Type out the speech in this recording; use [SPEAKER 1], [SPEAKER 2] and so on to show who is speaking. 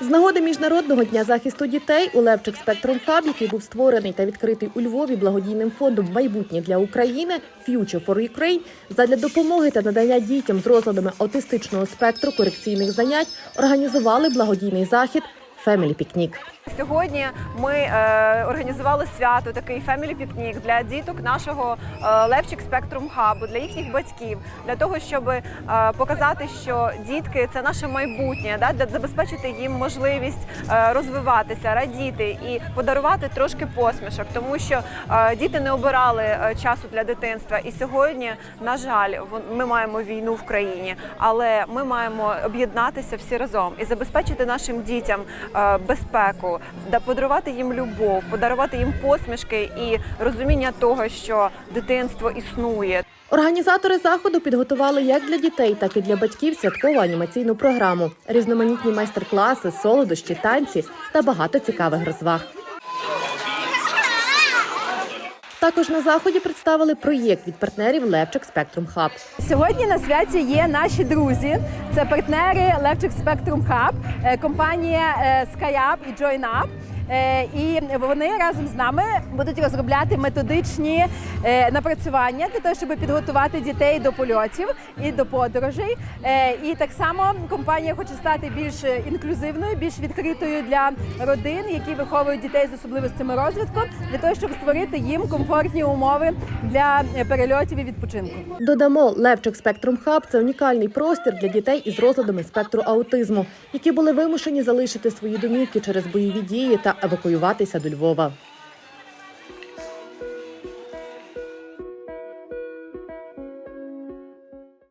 [SPEAKER 1] З нагоди міжнародного дня захисту дітей у Левчик Спектрум Хаб, який був створений та відкритий у Львові благодійним фондом майбутнє для України Future for Ukraine, задля допомоги та надання дітям з розладами аутистичного спектру корекційних занять організували благодійний захід Family Picnic.
[SPEAKER 2] Сьогодні ми е, організували свято, такий family пікнік для діток нашого е, Левчик Спектрум Хабу, для їхніх батьків, для того, щоб е, показати, що дітки це наше майбутнє, да, для забезпечити їм можливість е, розвиватися, радіти і подарувати трошки посмішок, тому що е, діти не обирали е, часу для дитинства. І сьогодні, на жаль, ми маємо війну в країні, але ми маємо об'єднатися всі разом і забезпечити нашим дітям е, безпеку, да подарувати їм любов, подарувати їм посмішки і розуміння того, що дитинство існує.
[SPEAKER 1] Організатори заходу підготували як для дітей, так і для батьків святкову анімаційну програму, різноманітні майстер-класи, солодощі, танці та багато цікавих розваг. Також на заході представили проєкт від партнерів Левчик Спектрум Хаб.
[SPEAKER 3] Сьогодні на святі є наші друзі. Це партнери Левчик Спектрум Hub, е, компанія е, SkyUp і JoinUp. Е, І вони разом з нами будуть розробляти методичні е, напрацювання для того, щоб підготувати дітей до польотів і до подорожей. Е, І так само компанія хоче стати більш інклюзивною, більш відкритою для родин, які виховують дітей з особливостями розвитку, для того, щоб створити їм комфортні умови для перельотів і відпочинку.
[SPEAKER 1] Додамо, Левчик Спектрум Хаб це унікальний простір для дітей із розладами спектру аутизму, які були вимушені залишити свої домівки через бойові дії та евакуюватися до Львова.